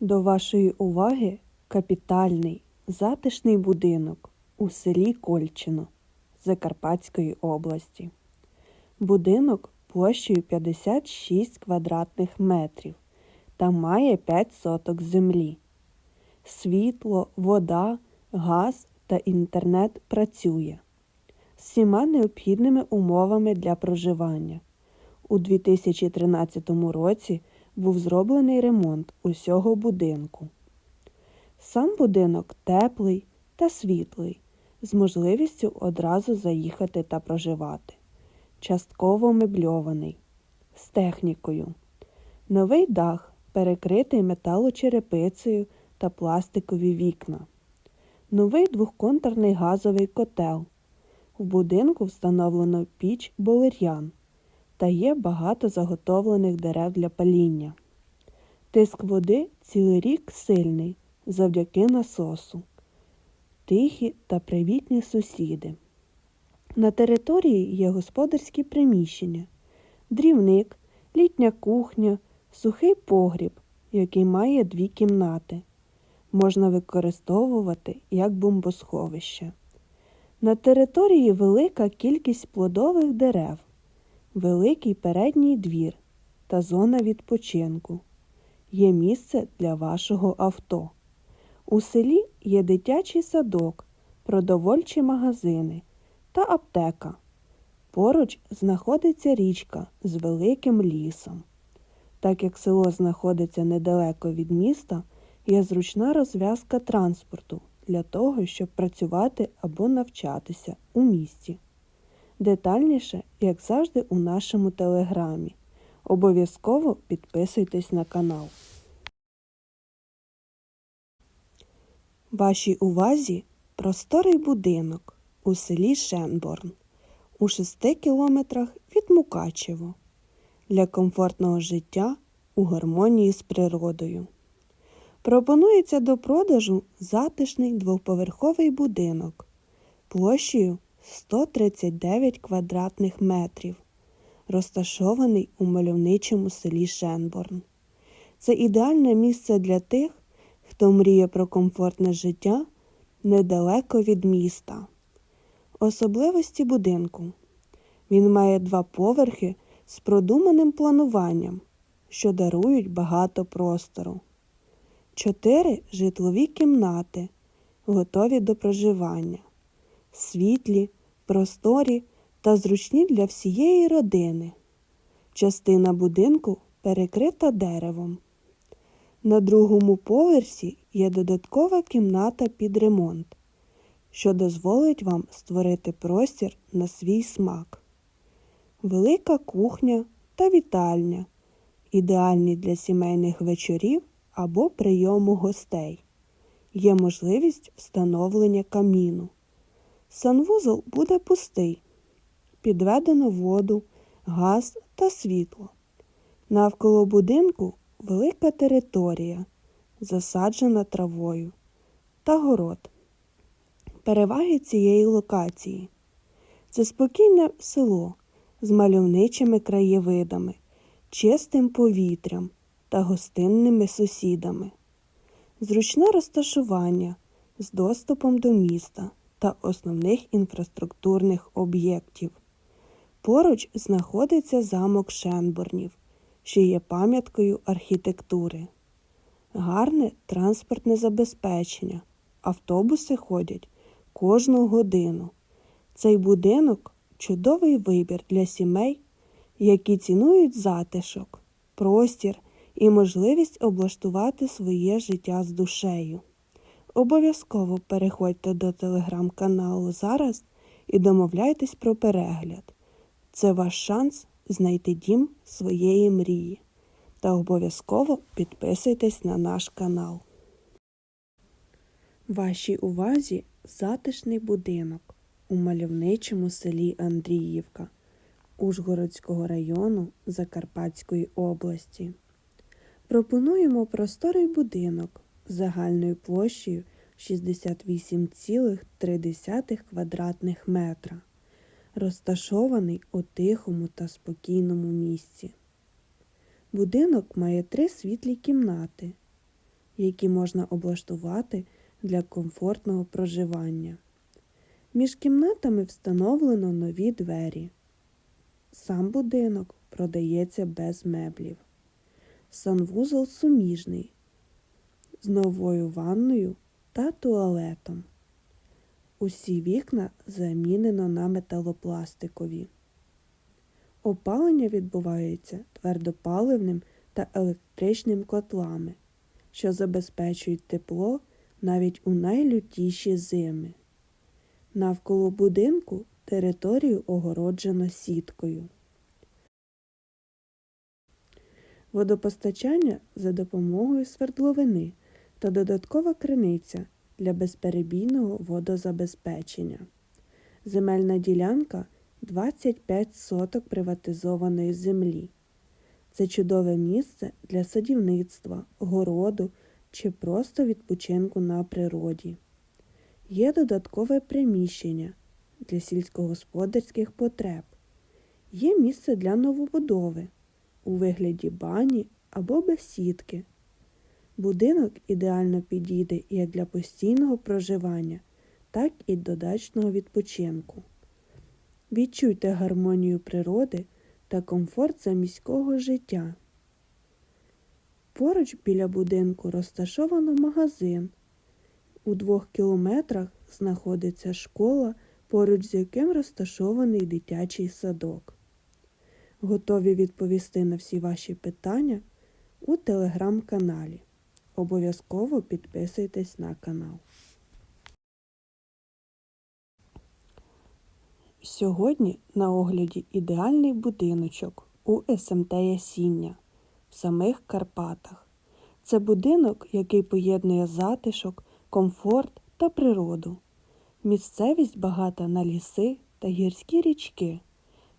До вашої уваги капітальний затишний будинок у селі Кольчино Закарпатської області. Будинок площею 56 квадратних метрів та має 5 соток землі. Світло, вода, газ та інтернет працює з всіма необхідними умовами для проживання. У 2013 році був зроблений ремонт усього будинку. Сам будинок теплий та світлий, з можливістю одразу заїхати та проживати. Частково мебльований, з технікою. Новий дах перекритий металочерепицею та пластикові вікна. Новий двохконтурний газовий котел. В будинку встановлено піч болер'ян та є багато заготовлених дерев для паління. Тиск води цілий рік сильний завдяки насосу. Тихі та привітні сусіди. На території є господарські приміщення, дрівник, літня кухня, сухий погріб, який має дві кімнати. Можна використовувати як бомбосховище. На території велика кількість плодових дерев, великий передній двір та зона відпочинку. Є місце для вашого авто. У селі є дитячий садок, продовольчі магазини та аптека. Поруч знаходиться річка з великим лісом. Так як село знаходиться недалеко від міста, є зручна розв'язка транспорту для того, щоб працювати або навчатися у місті. Детальніше, як завжди, у нашому телеграмі. Обов'язково підписуйтесь на канал. Вашій увазі просторий будинок у селі Шенборн у 6 кілометрах від Мукачево для комфортного життя у гармонії з природою. Пропонується до продажу затишний двоповерховий будинок площею 139 квадратних метрів, розташований у мальовничому селі Шенборн. Це ідеальне місце для тих, хто мріє про комфортне життя недалеко від міста. Особливості будинку. Він має два поверхи з продуманим плануванням, що дарують багато простору. Чотири житлові кімнати, готові до проживання, світлі, просторі та зручні для всієї родини. Частина будинку перекрита деревом. На другому поверсі є додаткова кімната під ремонт, що дозволить вам створити простір на свій смак. Велика кухня та вітальня, ідеальні для сімейних вечорів або прийому гостей. Є можливість встановлення каміну. Санвузол буде пустий. Підведено воду, газ та світло. Навколо будинку велика територія, засаджена травою та город. Переваги цієї локації це спокійне село з мальовничими краєвидами, чистим повітрям та гостинними сусідами, зручне розташування з доступом до міста та основних інфраструктурних об'єктів. Поруч знаходиться замок Шенборнів, що є пам'яткою архітектури. Гарне транспортне забезпечення. Автобуси ходять кожну годину. Цей будинок чудовий вибір для сімей, які цінують затишок, простір і можливість облаштувати своє життя з душею. Обов'язково переходьте до телеграм-каналу зараз і домовляйтесь про перегляд. Це ваш шанс знайти дім своєї мрії. Та обов'язково підписуйтесь на наш канал. Вашій увазі затишний будинок у мальовничому селі Андріївка Ужгородського району Закарпатської області. Пропонуємо просторий будинок загальною площею 68,3 квадратних метра, розташований у тихому та спокійному місці. Будинок має три світлі кімнати. які можна облаштувати для комфортного проживання. Між кімнатами встановлено нові двері. Сам будинок продається без меблів. Санвузол суміжний з новою ванною та туалетом. Усі вікна замінено на металопластикові. Опалення відбувається твердопаливним та електричним котлами, що забезпечують тепло навіть у найлютіші зими. Навколо будинку територію огороджено сіткою. Водопостачання за допомогою свердловини та додаткова криниця для безперебійного водозабезпечення. Земельна ділянка 25 соток приватизованої землі. Це чудове місце для садівництва, городу чи просто відпочинку на природі. Є додаткове приміщення для сільськогосподарських потреб. Є місце для новобудови у вигляді бані або бесідки. Будинок ідеально підійде як для постійного проживання, так і до дачного відпочинку. Відчуйте гармонію природи та комфорт заміського життя. Поруч біля будинку розташовано магазин. У двох кілометрах знаходиться школа, поруч з яким розташований дитячий садок. Готові відповісти на всі ваші питання у телеграм-каналі. Обов'язково підписуйтесь на канал. Сьогодні на огляді ідеальний будиночок у СМТ Ясіння в самих Карпатах. Це будинок, який поєднує затишок, комфорт та природу. Місцевість багата на ліси та гірські річки.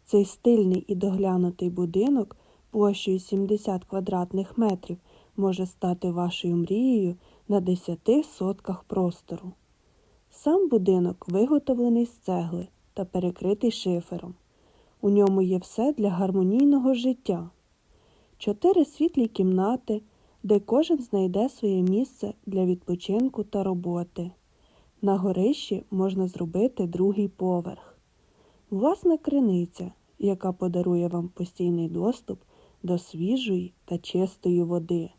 Цей стильний і доглянутий будинок площею 70 квадратних метрів може стати вашою мрією на 10 сотках простору. Сам будинок виготовлений з цегли та перекритий шифером. У ньому є все для гармонійного життя. Чотири світлі кімнати, де кожен знайде своє місце для відпочинку та роботи. На горищі можна зробити другий поверх. Власна криниця, яка подарує вам постійний доступ до свіжої та чистої води.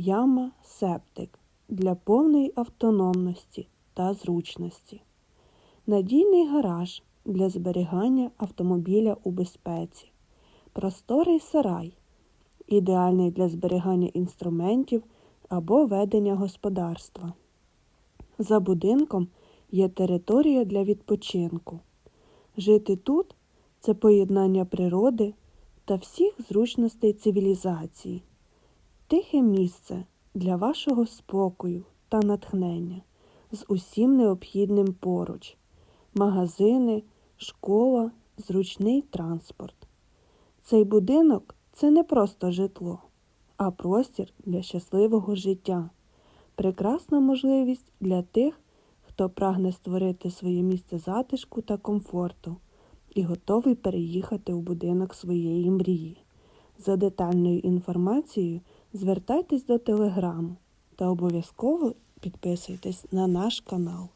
Яма септик для повної автономності та зручності. Надійний гараж для зберігання автомобіля у безпеці. Просторий сарай ідеальний для зберігання інструментів або ведення господарства. За будинком є територія для відпочинку. Жити тут це поєднання природи та всіх зручностей цивілізації, тихе місце для вашого спокою та натхнення з усім необхідним поруч, магазини, школа, зручний транспорт. Цей будинок це не просто житло, а простір для щасливого життя, прекрасна можливість для тих, хто прагне створити своє місце затишку та комфорту і готовий переїхати у будинок своєї мрії. За детальною інформацією звертайтесь до телеграму та обов'язково підписуйтесь на наш канал.